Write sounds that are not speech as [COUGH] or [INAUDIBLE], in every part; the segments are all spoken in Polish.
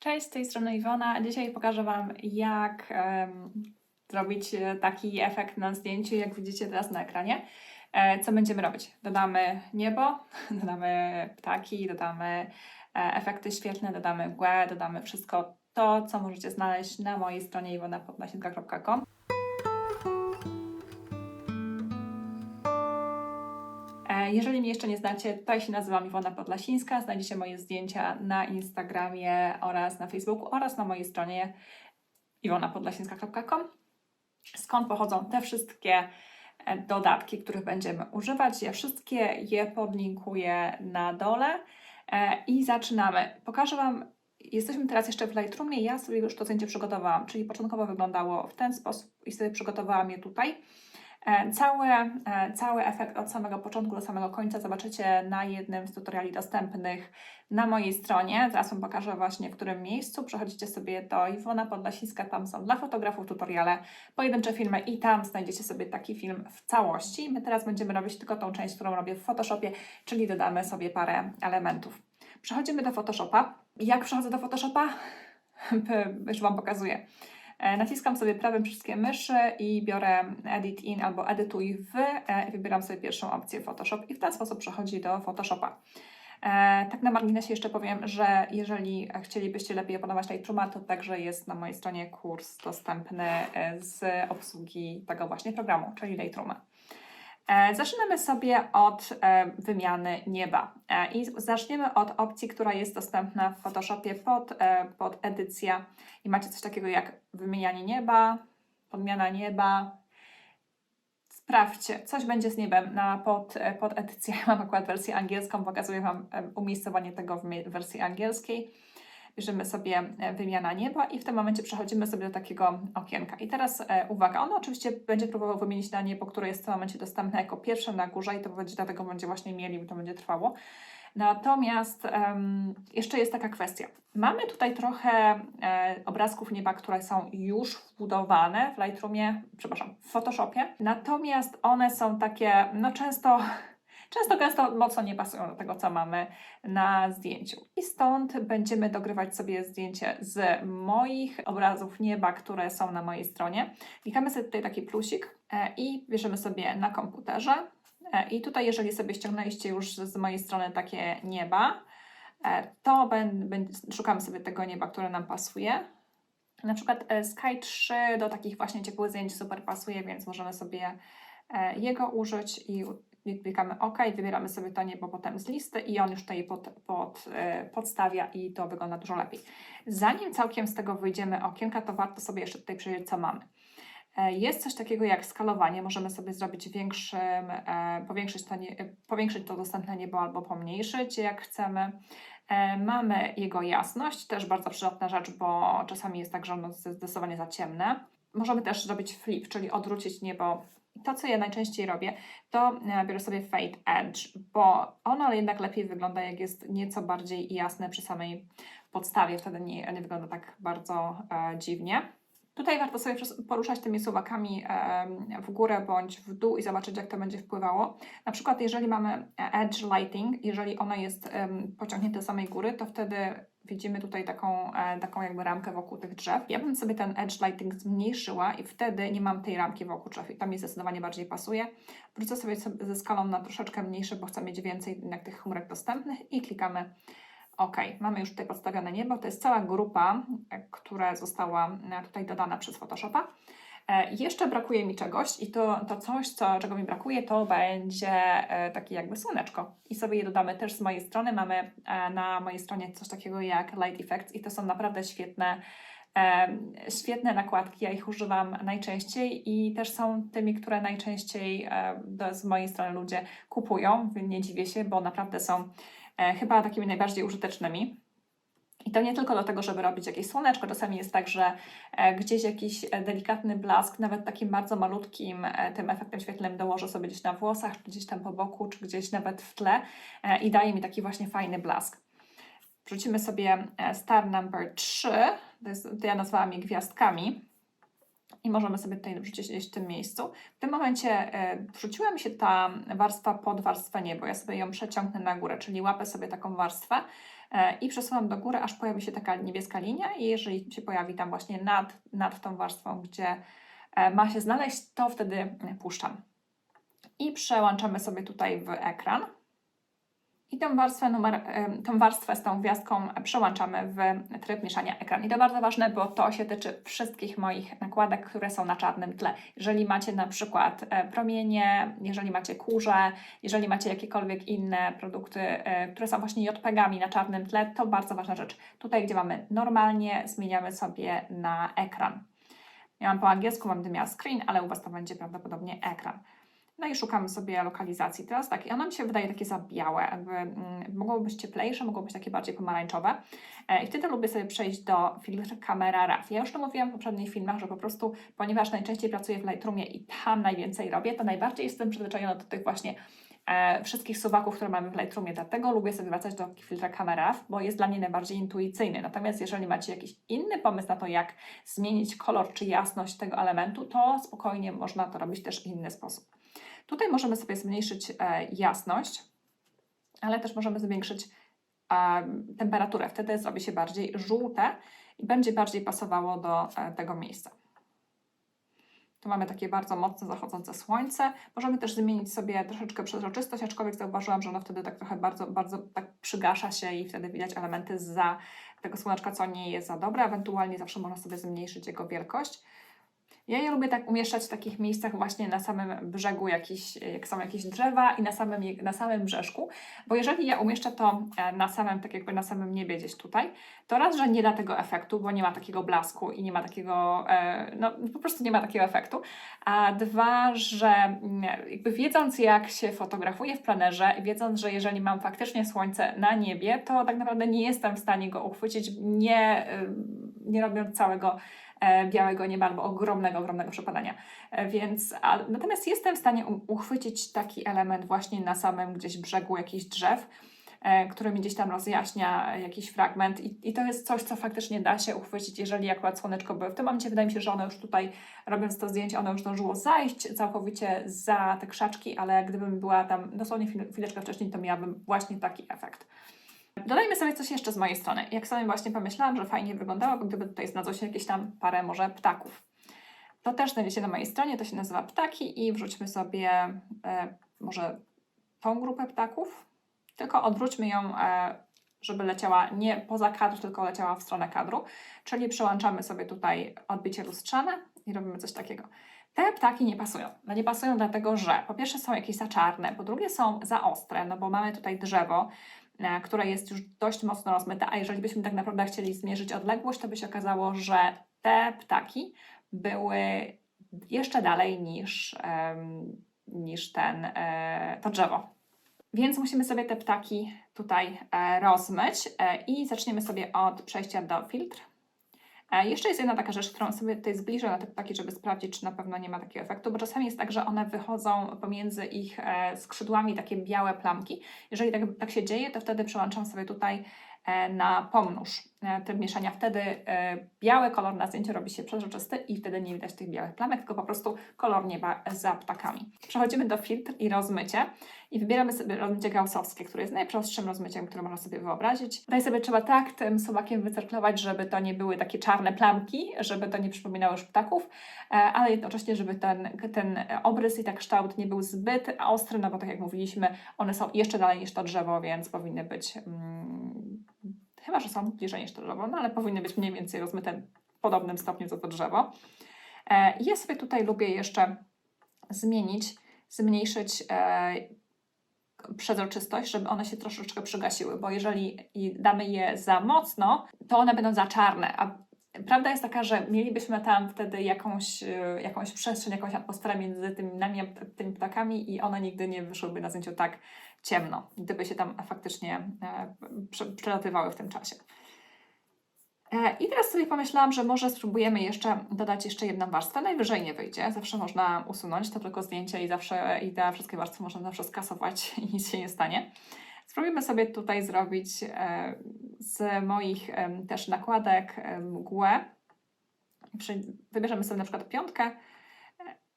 Cześć, z tej strony Iwona. Dzisiaj pokażę Wam, jak em, zrobić e, taki efekt na zdjęciu, jak widzicie teraz na ekranie. E, co będziemy robić? Dodamy niebo, [LAUGHS] dodamy ptaki, dodamy e, efekty świetlne, dodamy mgłę, dodamy wszystko to, co możecie znaleźć na mojej stronie iwonapodlasienka.com. Jeżeli mnie jeszcze nie znacie, to ja się nazywam Iwona Podlasińska. Znajdziecie moje zdjęcia na Instagramie oraz na Facebooku oraz na mojej stronie iwonapodlasińska.com skąd pochodzą te wszystkie e, dodatki, których będziemy używać. Ja wszystkie je podlinkuję na dole E, i zaczynamy. Pokażę Wam, jesteśmy teraz jeszcze w Lightroomie, ja sobie już to zdjęcie przygotowałam, czyli początkowo wyglądało w ten sposób i sobie przygotowałam je tutaj. E, Cały, e, cały efekt od samego początku do samego końca zobaczycie na jednym z tutoriali dostępnych na mojej stronie. Zaraz Wam pokażę właśnie w którym miejscu. Przechodzicie sobie do Iwona Podlasińska, tam są dla fotografów tutoriale, pojedyncze filmy i tam znajdziecie sobie taki film w całości. My teraz będziemy robić tylko tą część, którą robię w Photoshopie, czyli dodamy sobie parę elementów. Przechodzimy do Photoshopa. Jak przechodzę do Photoshopa? [LAUGHS] Już Wam pokazuję. E, Naciskam sobie prawym przyciskiem myszy i biorę Edit In albo Edytuj w e, wybieram sobie pierwszą opcję Photoshop i w ten sposób przechodzi do Photoshopa. E, tak na marginesie jeszcze powiem, że jeżeli chcielibyście lepiej opanować Lightrooma, to także jest na mojej stronie kurs dostępny z obsługi tego właśnie programu, czyli Lightrooma. E, Zaczynamy sobie od e, wymiany nieba E, i zaczniemy od opcji, która jest dostępna w Photoshopie pod, pod edycja i macie coś takiego jak wymienianie nieba, podmiana nieba. Sprawdźcie, coś będzie z niebem na pod, pod edycję. [LAUGHS] Mam akurat wersję angielską, pokazuję Wam umiejscowanie tego w wersji angielskiej. Bierzemy sobie e, wymiana nieba i w tym momencie przechodzimy sobie do takiego okienka. I teraz e, uwaga, ono oczywiście będzie próbował wymienić na niebo, które jest w tym momencie dostępne jako pierwsze na górze i to będzie dlatego będzie właśnie mieli, to będzie trwało. Natomiast em, jeszcze jest taka kwestia. Mamy tutaj trochę e, obrazków nieba, które są już wbudowane w Lightroomie, przepraszam, w Photoshopie. Natomiast one są takie, no często, często gęsto mocno nie pasują do tego, co mamy na zdjęciu. I stąd będziemy dogrywać sobie zdjęcie z moich obrazów nieba, które są na mojej stronie. Klikamy sobie tutaj taki plusik e, i bierzemy sobie na komputerze. E, I tutaj, jeżeli sobie ściągnęliście już z mojej strony takie nieba, e, to szukamy sobie tego nieba, które nam pasuje. Na przykład Sky 3 do takich właśnie ciepłych zdjęć super pasuje, więc możemy sobie jego użyć i klikamy OK, wybieramy sobie to niebo potem z listy i on już tutaj pod, pod, e, podstawia i to wygląda dużo lepiej. Zanim całkiem z tego wyjdziemy okienka, to warto sobie jeszcze tutaj przejrzeć, co mamy. E, Jest coś takiego jak skalowanie. Możemy sobie zrobić większym, e, powiększyć, to nie, powiększyć to dostępne niebo albo pomniejszyć, jak chcemy. Mamy jego jasność, też bardzo przydatna rzecz, bo czasami jest tak, że ono jest zdecydowanie za ciemne. Możemy też zrobić flip, czyli odwrócić niebo. To, co ja najczęściej robię, to e, biorę sobie Fade Edge, bo ono jednak lepiej wygląda, jak jest nieco bardziej jasne przy samej podstawie. Wtedy nie, nie wygląda tak bardzo e, dziwnie. Tutaj warto sobie poruszać tymi suwakami em, w górę bądź w dół i zobaczyć, jak to będzie wpływało. Na przykład, jeżeli mamy e, edge lighting, jeżeli ono jest pociągnięte z samej góry, to wtedy widzimy tutaj taką, e, taką jakby ramkę wokół tych drzew. Ja bym sobie ten edge lighting zmniejszyła i wtedy nie mam tej ramki wokół drzew i to mi zdecydowanie bardziej pasuje. Wrócę sobie ze skalą na troszeczkę mniejsze, bo chcę mieć więcej jednak tych chmurek dostępnych i klikamy OK, mamy już tutaj podstawione niebo. To jest cała grupa, e, która została e, tutaj dodana przez Photoshopa. E, Jeszcze brakuje mi czegoś i to, to coś, co, czego mi brakuje, to będzie e, takie jakby słoneczko. I sobie je dodamy też z mojej strony. Mamy e, na mojej stronie coś takiego jak Light Effects i to są naprawdę świetne, świetne nakładki. Ja ich używam najczęściej i też są tymi, które najczęściej z mojej strony ludzie kupują. Nie dziwię się, bo naprawdę są chyba takimi najbardziej użytecznymi. I to nie tylko do tego, żeby robić jakieś słoneczko, czasami jest tak, że e, gdzieś jakiś e, delikatny blask, nawet takim bardzo malutkim e, tym efektem świetlnym dołożę sobie gdzieś na włosach, czy gdzieś tam po boku, czy gdzieś nawet w tle i daje mi taki właśnie fajny blask. Wrzucimy sobie star number 3, to, jest, to ja nazwałam je gwiazdkami. I możemy sobie tutaj wrzucić w tym miejscu. W tym momencie e, wrzuciła mi się ta warstwa pod warstwę niebo. Ja sobie ją przeciągnę na górę, czyli łapę sobie taką warstwę e, i przesuwam do góry, aż pojawi się taka niebieska linia i jeżeli się pojawi tam właśnie nad, nad tą warstwą, gdzie e, ma się znaleźć, to wtedy puszczam. I przełączamy sobie tutaj w ekran. I tą warstwę, numer, tą warstwę z tą gwiazdką przełączamy w tryb mieszania ekran. I to bardzo ważne, bo to się tyczy wszystkich moich nakładek, które są na czarnym tle. Jeżeli macie na przykład e, promienie, jeżeli macie kurze, jeżeli macie jakiekolwiek inne produkty, e, które są właśnie JPG-ami na czarnym tle, to bardzo ważna rzecz. Tutaj, gdzie mamy normalnie, zmieniamy sobie na ekran. Ja mam po angielsku, mam miała screen, ale u Was to będzie prawdopodobnie ekran. No i szukamy sobie lokalizacji. Teraz tak, ona mi się wydaje takie za białe, jakby mm, mogło być cieplejsze, mogło być takie bardziej pomarańczowe. E, I wtedy lubię sobie przejść do filtru kamera RAW. Ja już to mówiłam w poprzednich filmach, że po prostu, ponieważ najczęściej pracuję w Lightroomie i tam najwięcej robię, to najbardziej jestem przyzwyczajona do tych właśnie e, wszystkich suwaków, które mamy w Lightroomie. Dlatego lubię sobie wracać do filtra kamera RAW, bo jest dla mnie najbardziej intuicyjny. Natomiast jeżeli macie jakiś inny pomysł na to, jak zmienić kolor czy jasność tego elementu, to spokojnie można to robić też w inny sposób. Tutaj możemy sobie zmniejszyć e, jasność, ale też możemy zwiększyć e, temperaturę. Wtedy zrobi się bardziej żółte i będzie bardziej pasowało do e, tego miejsca. Tu mamy takie bardzo mocno zachodzące słońce. Możemy też zmienić sobie troszeczkę przezroczystość, aczkolwiek zauważyłam, że ono wtedy tak trochę bardzo, bardzo tak przygasza się i wtedy widać elementy za tego słoneczka, co nie jest za dobre. Ewentualnie zawsze można sobie zmniejszyć jego wielkość. Ja je lubię tak umieszczać w takich miejscach właśnie na samym brzegu, jakiś, jak są jakieś drzewa i na samym, na samym brzeszku, bo jeżeli ja umieszczę to e, na samym, tak jakby na samym niebie gdzieś tutaj, to raz, że nie da tego efektu, bo nie ma takiego blasku i nie ma takiego, e, no po prostu nie ma takiego efektu, a dwa, że mm, jakby wiedząc jak się fotografuję w planerze wiedząc, że jeżeli mam faktycznie słońce na niebie, to tak naprawdę nie jestem w stanie go uchwycić, nie, nie robiąc całego białego nieba albo ogromnego, ogromnego przepadania. E, więc, a, natomiast jestem w stanie uchwycić taki element właśnie na samym gdzieś brzegu jakichś drzew, e, który mi gdzieś tam rozjaśnia jakiś fragment I, i to jest coś, co faktycznie da się uchwycić, jeżeli akurat słoneczko było. W tym momencie wydaje mi się, że ono już tutaj, robiąc to zdjęcie, ono już zdążyło zajść całkowicie za te krzaczki, ale gdybym była tam dosłownie chwileczkę wcześniej, to miałabym właśnie taki efekt. Dodajmy sobie coś jeszcze z mojej strony. Jak sobie właśnie pomyślałam, że fajnie wyglądałoby, gdyby tutaj znalazło się jakieś tam parę może ptaków. To też znajdziecie na mojej stronie, to się nazywa ptaki i wrzućmy sobie e, może tą grupę ptaków, tylko odwróćmy ją, e, żeby leciała nie poza kadr, tylko leciała w stronę kadru, czyli przełączamy sobie tutaj odbicie lustrzane i robimy coś takiego. Te ptaki nie pasują. No nie pasują dlatego, że po pierwsze są jakieś za czarne, po drugie są za ostre, no bo mamy tutaj drzewo, E, które jest już dość mocno rozmyte, a jeżeli byśmy tak naprawdę chcieli zmierzyć odległość, to by się okazało, że te ptaki były jeszcze dalej niż, niż ten, e, to drzewo. Więc musimy sobie te ptaki tutaj e, rozmyć i zaczniemy sobie od przejścia do filtr. E, jeszcze jest jedna taka rzecz, którą sobie tutaj zbliżę na te ptaki, żeby sprawdzić, czy na pewno nie ma takiego efektu, bo czasami jest tak, że one wychodzą pomiędzy ich e, skrzydłami takie białe plamki. Jeżeli tak, tak się dzieje, to wtedy przełączam sobie tutaj na pomnóż tryb mieszania. Wtedy biały kolor na zdjęciu robi się przezroczysty i wtedy nie widać tych białych plamek, tylko po prostu kolor nieba za ptakami. Przechodzimy do filtr i rozmycie i wybieramy sobie rozmycie gaussowskie, które jest najprostszym rozmyciem, które można sobie wyobrazić. Tutaj sobie trzeba tak tym suwakiem wycyrklować, żeby to nie były takie czarne plamki, żeby to nie przypominało już ptaków, e, ale jednocześnie, żeby ten, ten obrys i tak kształt nie był zbyt ostry, no bo tak jak mówiliśmy, one są jeszcze dalej niż to drzewo, więc powinny być, hmm, chyba że są bliżej niż to drzewo, no ale powinny być mniej więcej rozmyte w podobnym stopniu co to drzewo. E, ja sobie tutaj lubię jeszcze zmienić, zmniejszyć e, przezroczystość, żeby one się troszeczkę przygasiły, bo jeżeli damy je za mocno, to one będą za czarne, a Prawda jest taka, że mielibyśmy tam wtedy jakąś, e, jakąś przestrzeń, jakąś atmosferę między tymi nami a tymi ptakami i one nigdy nie wyszłyby na zdjęciu tak ciemno, gdyby się tam faktycznie e, przelatywały w tym czasie. E, I teraz sobie pomyślałam, że może spróbujemy jeszcze dodać jeszcze jedną warstwę. Najwyżej nie wyjdzie. Zawsze można usunąć to tylko zdjęcie i zawsze i te wszystkie warstwy można zawsze skasować i nic się nie stanie. Spróbujmy sobie tutaj zrobić e, z moich też nakładek mgłę Wybierzemy sobie na przykład piątkę e,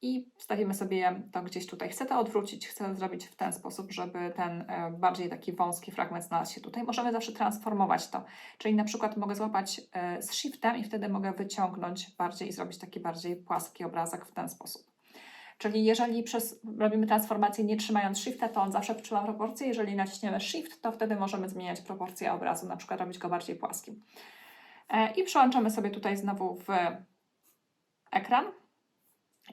i wstawimy sobie to gdzieś tutaj. Chcę to odwrócić, chcę zrobić w ten sposób, żeby ten e, bardziej taki wąski fragment znalazł się tutaj. Możemy zawsze transformować to, czyli na przykład mogę złapać z shiftem i wtedy mogę wyciągnąć bardziej i zrobić taki bardziej płaski obrazek w ten sposób. Czyli jeżeli przez, robimy transformację nie trzymając shifta, to on zawsze trzyma proporcje. Jeżeli naciśniemy shift, to wtedy możemy zmieniać proporcje obrazu, na przykład robić go bardziej płaskim. E, I przełączamy sobie tutaj znowu w ekran.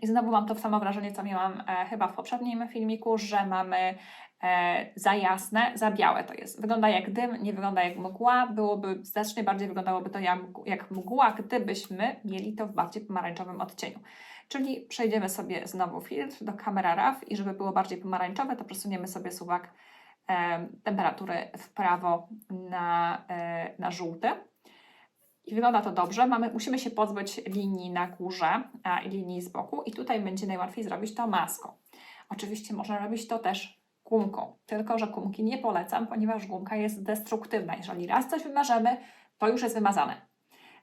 I znowu mam to samo wrażenie, co miałam e, chyba w poprzednim filmiku, że mamy e, za jasne, za białe to jest. Wygląda jak dym, nie wygląda jak mgła. Byłoby, znacznie bardziej wyglądałoby to jak, jak mgła, gdybyśmy mieli to w bardziej pomarańczowym odcieniu. Czyli przejdziemy sobie znowu filtr do Camera Raw i żeby było bardziej pomarańczowe, to przesuniemy sobie suwak e, temperatury w prawo na, e, na żółty. I wygląda to dobrze. Mamy, musimy się pozbyć linii na górze i linii z boku i tutaj będzie najłatwiej zrobić to maską. Oczywiście można robić to też gumką, tylko że gumki nie polecam, ponieważ gumka jest destruktywna. Jeżeli raz coś wymarzemy, to już jest wymazane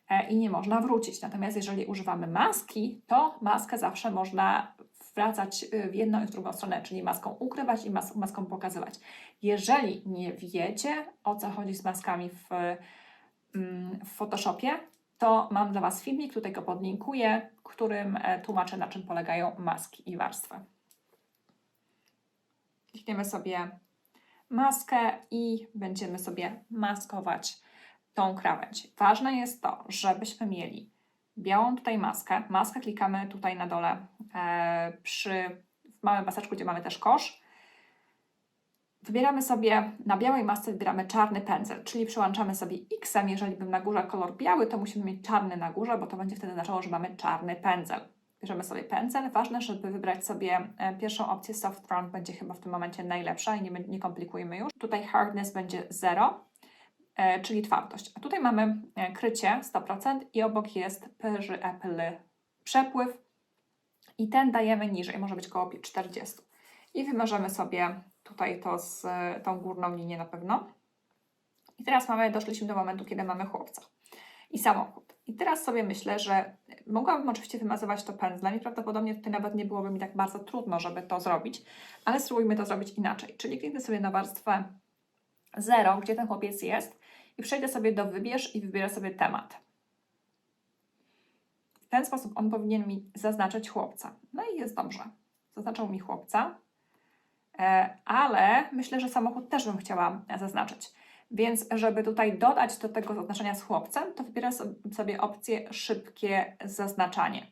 e, i nie można wrócić. Natomiast jeżeli używamy maski, to maskę zawsze można wracać y, w jedną i w drugą stronę, czyli maską ukrywać i mas maską pokazywać. Jeżeli nie wiecie, o co chodzi z maskami w, w Photoshopie, to mam dla Was filmik, tutaj go podlinkuję, którym e, tłumaczę, na czym polegają maski i warstwy. Klikniemy sobie maskę i będziemy sobie maskować tą krawędź. Ważne jest to, żebyśmy mieli białą tutaj maskę. Maskę klikamy tutaj na dole e, przy w małym paseczku, gdzie mamy też kosz. Wybieramy sobie, na białej masce wybieramy czarny pędzel, czyli przełączamy sobie X, jeżeli był na górze kolor biały, to musimy mieć czarny na górze, bo to będzie wtedy oznaczało, że mamy czarny pędzel. Bierzemy sobie pędzel. Ważne, żeby wybrać sobie e, pierwszą opcję Soft Round, będzie chyba w tym momencie najlepsza i nie, nie komplikujmy już. Tutaj hardness będzie 0, e, czyli twardość. A tutaj mamy e, krycie 100% i obok jest pyży Apple przepływ i ten dajemy niżej, może być około 40. I wymarzymy sobie tutaj to z tą górną linię na pewno. I teraz mamy, doszliśmy do momentu, kiedy mamy chłopca i samochód. I teraz sobie myślę, że mogłabym oczywiście wymazywać to pędzlem i prawdopodobnie tutaj nawet nie byłoby mi tak bardzo trudno, żeby to zrobić, ale spróbujmy to zrobić inaczej. Czyli kliknę sobie na warstwę 0, gdzie ten chłopiec jest i przejdę sobie do wybierz i wybierę sobie temat. W ten sposób on powinien mi zaznaczyć chłopca. No i jest dobrze. Zaznaczał mi chłopca, ale myślę, że samochód też bym chciała zaznaczyć. Więc żeby tutaj dodać do tego zaznaczenia z chłopcem, to wybieram sobie opcję szybkie zaznaczanie.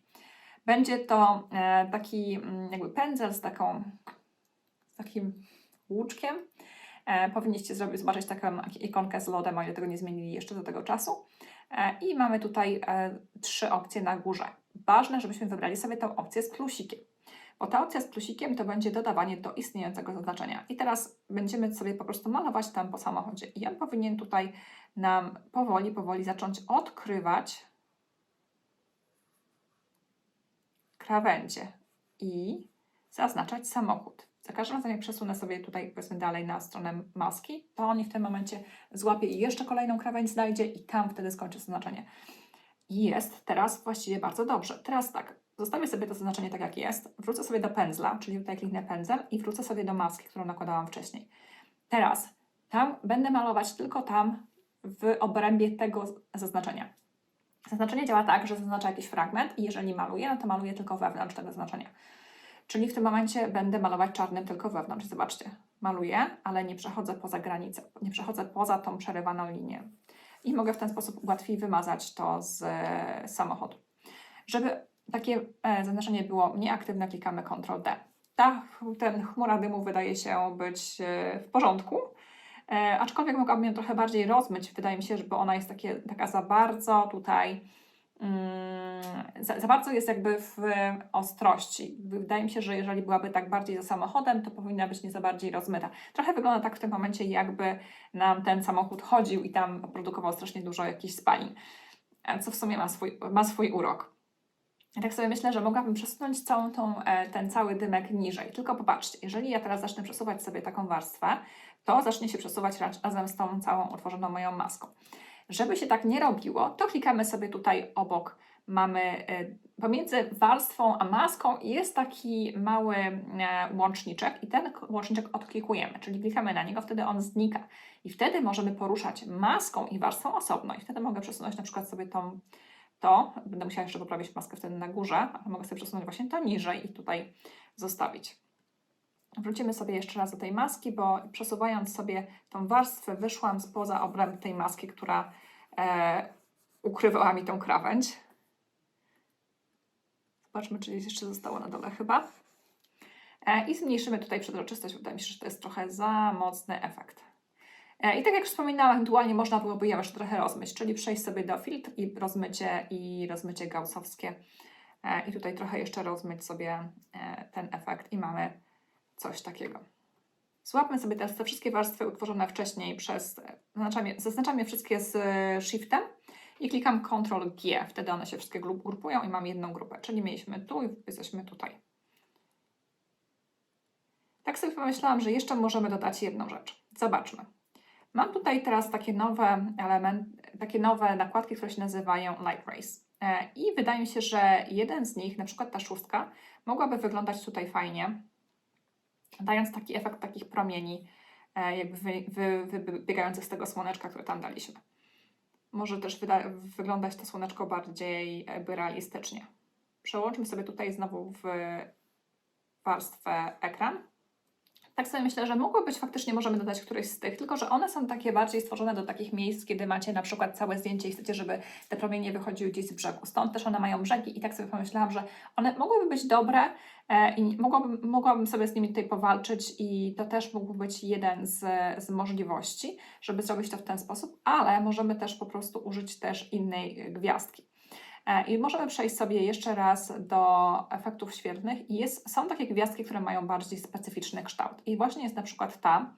Będzie to e, taki mm, jakby pędzel z taką z takim łuczkiem. E, powinniście zobaczyć taką ikonkę z lodem, o ile tego nie zmienili jeszcze do tego czasu. E, I mamy tutaj e, trzy opcje na górze. Ważne, żebyśmy wybrali sobie tą opcję z plusikiem. Bo ta opcja z plusikiem to będzie dodawanie do istniejącego zaznaczenia. I teraz będziemy sobie po prostu malować tam po samochodzie. I on powinien tutaj nam powoli, powoli zacząć odkrywać krawędzie i zaznaczać samochód. Za każdym razem, jak przesunę sobie tutaj, powiedzmy dalej na stronę maski, to on w tym momencie złapie i jeszcze kolejną krawędź znajdzie i tam wtedy skończy zaznaczenie. Jest teraz właściwie bardzo dobrze. Teraz tak, zostawię sobie to zaznaczenie tak jak jest, wrócę sobie do pędzla, czyli tutaj kliknę pędzel i wrócę sobie do maski, którą nakładałam wcześniej. Teraz tam będę malować tylko tam w obrębie tego zaznaczenia. Zaznaczenie działa tak, że zaznacza jakiś fragment i jeżeli maluję, no to maluję tylko wewnątrz tego znaczenia. Czyli w tym momencie będę malować czarnym tylko wewnątrz. Zobaczcie, maluję, ale nie przechodzę poza granicę, nie przechodzę poza tą przerywaną linię. I mogę w ten sposób łatwiej wymazać to z e, samochodu. Żeby takie e, zaznaczenie było nieaktywne, klikamy Ctrl D. Ta ten chmura dymu wydaje się być e, w porządku, aczkolwiek mogłabym ją trochę bardziej rozmyć. Wydaje mi się, że ona jest takie, taka za bardzo tutaj za, za, bardzo jest jakby w ostrości. Wydaje mi się, że jeżeli byłaby tak bardziej za samochodem, to powinna być nieco bardziej rozmyta. Trochę wygląda tak w tym momencie, jakby nam ten samochód chodził i tam produkował strasznie dużo jakichś spalin, co w sumie ma swój, ma swój urok. Tak sobie myślę, że mogłabym przesunąć całą tą, e, ten cały dymek niżej. Tylko popatrzcie, jeżeli ja teraz zacznę przesuwać sobie taką warstwę, to zacznie się przesuwać razem z tą całą utworzoną moją maską. Żeby się tak nie robiło, to klikamy sobie tutaj obok. Mamy e, pomiędzy warstwą a maską jest taki mały e, łączniczek i ten łączniczek odklikujemy, czyli klikamy na niego, wtedy on znika. I wtedy możemy poruszać maską i warstwą osobno. I wtedy mogę przesunąć na przykład sobie tą, to, będę musiała jeszcze poprawić maskę wtedy na górze, ale mogę sobie przesunąć właśnie to niżej i tutaj zostawić. Wrócimy sobie jeszcze raz do tej maski, bo przesuwając sobie tą warstwę, wyszłam spoza obręb tej maski, która e, ukrywała mi tą krawędź. Zobaczmy, czy jeszcze zostało na dole chyba. E, I zmniejszymy tutaj przezroczystość. Wydaje mi się, że to jest trochę za mocny efekt. E, I tak jak już wspominałam, ewentualnie można byłoby ją jeszcze trochę rozmyć, czyli przejść sobie do filtr i rozmycie i rozmycie gaussowskie. E, I tutaj trochę jeszcze rozmyć sobie e, ten efekt i mamy coś takiego. Złapmy sobie teraz te wszystkie warstwy utworzone wcześniej przez, zaznaczam je, zaznaczam je wszystkie z e, shiftem i klikam Ctrl G, wtedy one się wszystkie gru- grupują i mam jedną grupę, czyli mieliśmy tu i jesteśmy tutaj. Tak sobie pomyślałam, że jeszcze możemy dodać jedną rzecz. Zobaczmy. Mam tutaj teraz takie nowe elementy, takie nowe nakładki, które się nazywają Light Rays. E, I wydaje mi się, że jeden z nich, na przykład ta szóstka, mogłaby wyglądać tutaj fajnie, dając taki efekt takich promieni, e, jakby wy, wy, wy, wybiegających z tego słoneczka, które tam daliśmy. Może też wyda, wyglądać to słoneczko bardziej jakby realistycznie. Przełączmy sobie tutaj znowu w warstwę ekran. Tak sobie myślę, że mogło być faktycznie, możemy dodać któryś z tych, tylko że one są takie bardziej stworzone do takich miejsc, kiedy macie na przykład całe zdjęcie i chcecie, żeby te promienie wychodziły gdzieś z brzegu. Stąd też one mają brzegi i tak sobie pomyślałam, że one mogłyby być dobre e, i mogłabym, mogłabym sobie z nimi tutaj powalczyć i to też mógłby być jeden z, z możliwości, żeby zrobić to w ten sposób, ale możemy też po prostu użyć też innej e, gwiazdki. E, I możemy przejść sobie jeszcze raz do efektów świetlnych jest, są takie gwiazdki, które mają bardziej specyficzny kształt. I właśnie jest na przykład ta,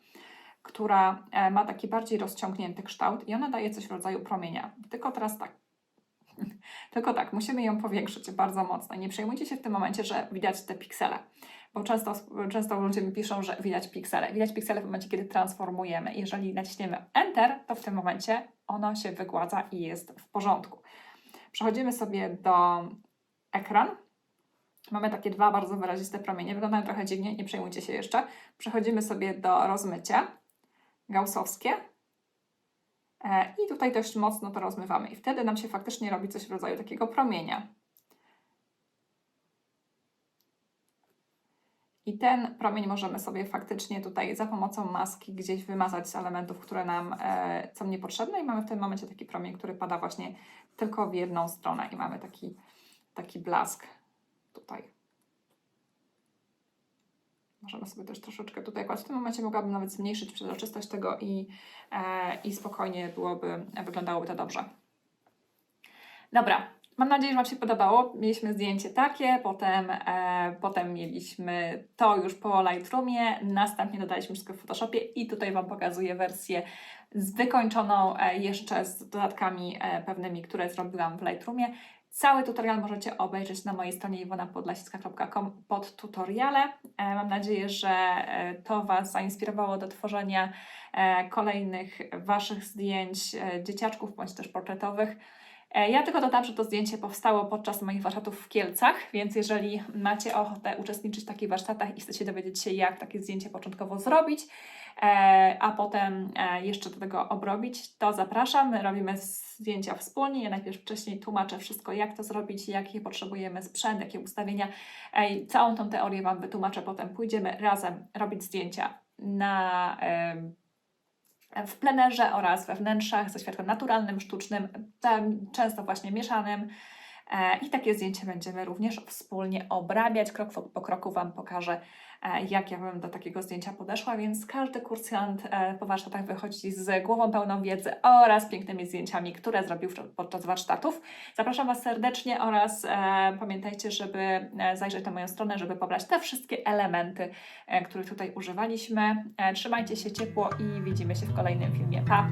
która e, ma taki bardziej rozciągnięty kształt i ona daje coś w rodzaju promienia. Tylko teraz tak. [LAUGHS] Tylko tak, musimy ją powiększyć bardzo mocno. Nie przejmujcie się w tym momencie, że widać te piksele, bo często, często ludzie mi piszą, że widać piksele. Widać piksele w momencie, kiedy transformujemy. Jeżeli naciśniemy Enter, to w tym momencie ono się wygładza i jest w porządku. Przechodzimy sobie do ekran. Mamy takie dwa bardzo wyraziste promienie. Wyglądają trochę dziwnie, nie przejmujcie się jeszcze. Przechodzimy sobie do rozmycia gaussowskie. E, I tutaj dość mocno to rozmywamy. I wtedy nam się faktycznie robi coś w rodzaju takiego promienia. I ten promień możemy sobie faktycznie tutaj za pomocą maski gdzieś wymazać z elementów, które nam e, są niepotrzebne i mamy w tym momencie taki promień, który pada właśnie tylko w jedną stronę i mamy taki, taki blask tutaj. Możemy sobie też troszeczkę tutaj kłaść. W tym momencie mogłabym nawet zmniejszyć przezroczystość tego i, e, i spokojnie byłoby, wyglądałoby to dobrze. Dobra, mam nadzieję, że Wam się podobało. Mieliśmy zdjęcie takie, potem, e, potem mieliśmy to już po Lightroomie, następnie dodaliśmy wszystko w Photoshopie i tutaj Wam pokazuję wersję z wykończoną e, jeszcze z dodatkami e, pewnymi, które zrobiłam w Lightroomie. Cały tutorial możecie obejrzeć na mojej stronie iwonapodlasiska.com pod tutoriale. E, Mam nadzieję, że to Was zainspirowało do tworzenia kolejnych Waszych zdjęć dzieciaczków bądź też portretowych. E, Ja tylko dodam, że to zdjęcie powstało podczas moich warsztatów w Kielcach, więc jeżeli macie ochotę uczestniczyć w takich warsztatach i chcecie dowiedzieć się, jak takie zdjęcie początkowo zrobić, e, a potem e, jeszcze do tego obrobić, to zapraszam. My robimy zdjęcia wspólnie. Ja najpierw wcześniej tłumaczę wszystko, jak to zrobić, jakie potrzebujemy sprzęt, jakie ustawienia. Całą tą teorię Wam wytłumaczę, potem pójdziemy razem robić zdjęcia na w plenerze oraz we wnętrzach ze światłem naturalnym, sztucznym, często właśnie mieszanym. E, I takie zdjęcie będziemy również wspólnie obrabiać. Krok po- kroku Wam pokażę, e, jak ja bym do takiego zdjęcia podeszła, więc każdy kursant e, po warsztatach wychodzi z głową pełną wiedzy oraz pięknymi zdjęciami, które zrobił podczas warsztatów. Zapraszam Was serdecznie oraz pamiętajcie, żeby zajrzeć na moją stronę, żeby pobrać te wszystkie elementy, których tutaj używaliśmy. Trzymajcie się ciepło i widzimy się w kolejnym filmie. Pa!